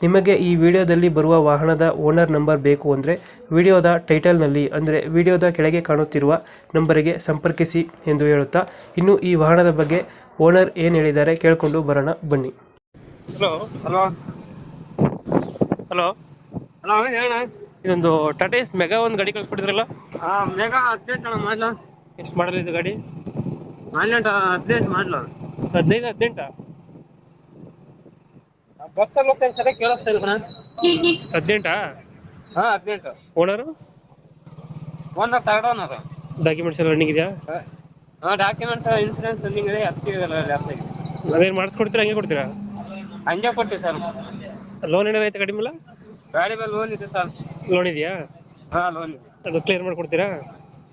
ನಿಮಗೆ ಈ ವಿಡಿಯೋದಲ್ಲಿ ಬರುವ ವಾಹನದ ಓನರ್ ನಂಬರ್ ಬೇಕು ಅಂದರೆ ವಿಡಿಯೋದ ಟೈಟಲ್ನಲ್ಲಿ ಅಂದರೆ ವಿಡಿಯೋದ ಕೆಳಗೆ ಕಾಣುತ್ತಿರುವ ನಂಬರಿಗೆ ಸಂಪರ್ಕಿಸಿ ಎಂದು ಹೇಳುತ್ತಾ ಇನ್ನು ಈ ವಾಹನದ ಬಗ್ಗೆ ಓನರ್ ಏನು ಹೇಳಿದ್ದಾರೆ ಕೇಳಿಕೊಂಡು ಬರೋಣ ಬನ್ನಿ. Hello hello. ಹಲೋ. ಹಲೋ ಹೇಳ. ಇದೊಂದು ಟಾಟಾ ಎಸ್ ಮೆಗಾ ಒಂದು ಗಾಡಿ ಕಳಿಸ್ಕೊಟ್ಟಿದ್ರಲ್ಲ? ಹಾ ಮೆಗಾ ಹದಿನೆಂಟು ಅಣ್ಣ ಮಾಡ್ಲ ಎಷ್ಟು ಮಾಡಲ್ಲ ಇದು ಗಾಡಿ? ಹದಿನೆಂಟು ಹದಿನೆಂಟು ಮಾಡಲ ಹದಿನೈದು ಹದಿನೆಂಟ? ಬಸ್ಸಲ್ಲಿ ಹೋಗ್ತಾ ಸರಿ ಕೇಳಿಸ್ತಾ ಇಲ್ಲ ಹದಿನೆಂಟಾ? ಹಾ ಹದಿನೆಂಟು. ಓನರು ಓನರ್ ತಗೊಂಡ್ ಅದು ಡಾಕ್ಯುಮೆಂಟ್ಸ್ ಎಲ್ಲ ರನ್ನಿಂಗ್ ಇದೆಯಾ? ಹಾ ಡಾಕ್ಯುಮೆಂಟ್ಸ್ ಇನ್ಸೂರೆನ್ಸ್ ರನ್ನಿಂಗ್ ಇದೆ ಹತ್ತಿದಲ್ಲ ಜಾಸ್ತಿ ಅದೇನು ಮಾಡಿಸ್ಕೊಡ್ತೀರಾ ಹಂಗೆ ಕೊಡ್ತೀರಾ? ಹಂಗೆ ಕೊಡ್ತೀವಿ ಸರ್. ಲೋನ್ ಏನಾರು ಐತೆ ಕಡಿಮೆ ಇಲ್ಲ? ಗಾಡಿ ಮೇಲೆ ಲೋನ್ ಇದೆ ಸರ್. ಲೋನ್ ಇದೆಯಾ? ಹಾ ಲೋನ್ ಇದೆ. ಅದು ಕ್ಲಿಯರ್ ಮಾಡ್ಕೊಡ್ತೀರಾ?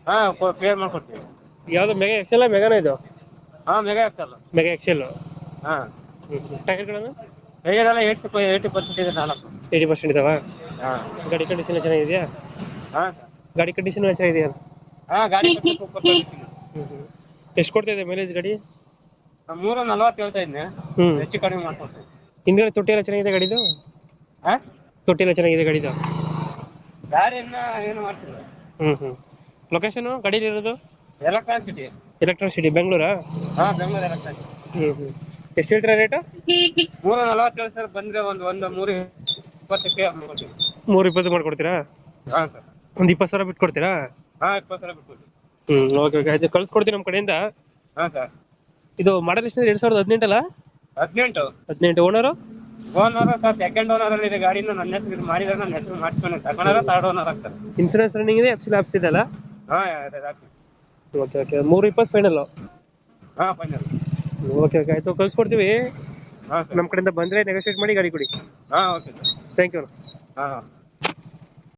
ಹಾ ಕ್ಲಿಯರ್ ಮಾಡ್ಕೊಡ್ತೀವಿ. ಯಾವುದು ಮೆಗಾ ಎಕ್ಸೆಲ್ ಮೆಗಾನ ಇದು? ಹಾ ಮೆಗಾ ಎಕ್ಸೆಲ್ ಮೆಗಾ ಎಕ್ಸೆಲ್ ಹಾ. ಟೈರ್ಗಳನ್ನು ಹೇಗೆಲ್ಲ ಏಯ್ಟಿ ಏಯ್ಟಿ ಪರ್ಸೆಂಟ್ ಇದೆ ನಾಲ್ಕು. ಏಯ್ಟಿ ಪರ್ಸೆಂಟ್ ಇದಾವ? ಹಾ. ಗಾಡಿ ಕಂಡೀಷನ್ ಚೆನ್ನಾಗಿದೆಯಾ? ಹಾ. ಗಾಡಿ ಕಂಡೀಷನ್ ಚೆನ್ನಾಗಿದೆಯಾ? ಹಾ ಗಾಡಿ ಎಷ್ಟು ಕೊಡ್ತಾ ಇದೆ ಮೈಲೇಜ್ ಗಾಡಿ? ಮೂರ ನಲ್ವತ್ತು ಹೇಳ್ತಾ ಇದ್ದೆ ಹೆಚ್ಚು ಕಡಿಮೆ ಮಾಡ್ಕೊಡ್ತೀನಿ ಹಿಂದ್ಗಡೆ ತೊಟ್ಟಿ ಎಲ್ಲ ಚೆನ್ನಾಗಿದೆ ಗಾಡಿದು? ಹಾ? ತೊಟ್ಟಿ ಎಲ್ಲ ಚೆನ್ನಾಗಿದೆ ಗಾಡಿದು? ಗಾಡಿ ಇನ್ನ ಏನು ಮಾಡ್ತಿಲ್ಲ. ಹ್ಞೂ ಹ್ಞೂ ಲೊಕೇಶನು ಗಾಡೀಲಿ ಇರೋದು ಎಲೆಕ್ಟ್ರಾನ್ ಸಿಟಿ ಎಲೆಕ್ಟ್ರಾನ್ ಸಿಟಿ ಬೆಂಗಳೂರಾ? ಹಾ ಬೆಂಗಳೂರು ಎಲೆಕ್ಟ್ರಾನ್ ಹ್ಮ್ ಹ್ಞೂ ಎಷ್ಟು ಹೇಳ್ತೀರಾ ರೇಟು ಮೂರು ನಲವತ್ತೇಳು ಸರ್ ಬಂದ್ರೆ ಒಂದು ಒಂದು ಮೂರು ಇಪ್ಪತ್ತಕ್ಕೆ ಮೂರ್ ಮೂರು ಇಪ್ಪತ್ತು ಮಾಡ್ಕೊಡ್ತೀರಾ? ಹಾ ಸರ್. ಒಂದು ಇಪ್ಪತ್ತು ಸಾವಿರ ಬಿಟ್ಟು ಕೊಡ್ತೀರಾ ಹಾ ಇಪ್ಪತ್ತು ಸಾವಿರ ಬಿಟ್ಕೊಡ್ತೀನಿ. ಹ್ಞೂ ಓಕೆ ಓಕೆ ಆಯ್ತು ಕಳ್ಸ್ಕೊಡ್ತೀನಿ ನಮ್ಮ ಕಡೆಯಿಂದ. ಹಾ ಸರ್. ಇದು ಮಾಡಲ್ ಎಷ್ಟು ಎರಡು ಸಾವಿರದ ಹದಿನೆಂಟಲ್ಲ ಹದಿನೆಂಟು. ಹದಿನೆಂಟು. Owner owner sir second owner ಇದೆ. ಗಾಡಿನ ನನ್ನ ಹೆಸರು ಇದು ಮಾಡಿದ್ರೆ ನನ್ನ ಹೆಸರು ಮಾಡಿಸ್ಕೊಂಡು. ತಗೊಂಡ್ರೆ ತರ್ಡ್ ಓನರ್ ಆಗ್ತಾರೆ. ಇನ್ಸೂರೆನ್ಸ್ ರನ್ನಿಂಗ್ ಇದೆ ಎಫ್ಸಿ ಲ್ಯಾಬ್ಸ್ ಇದೆ ಅಲ್ಲ? ಹಾ ಓಕೆ ಓಕೆ ಮೂರು ಇಪ್ಪತ್ತು ಫೈನಲ್ಲು ಹಾ ಫೈನಲ್ ಓಕೆ ಓಕೆ ಆಯ್ತು ಕಳ್ಸ್ಕೊಡ್ತೀವಿ. ಹಾ ಸರ್. ನಮ್ಮ ಕಡೆಯಿಂದ ಬಂದರೆ ನೆಗೋಷಿಯೇಟ್ ಮಾಡಿ ಗಾಡಿ ಕೊಡಿ. ಹಾ ಓಕೆ ಸರ್. ಥ್ಯಾಂಕ್ ಯು ಹಾ.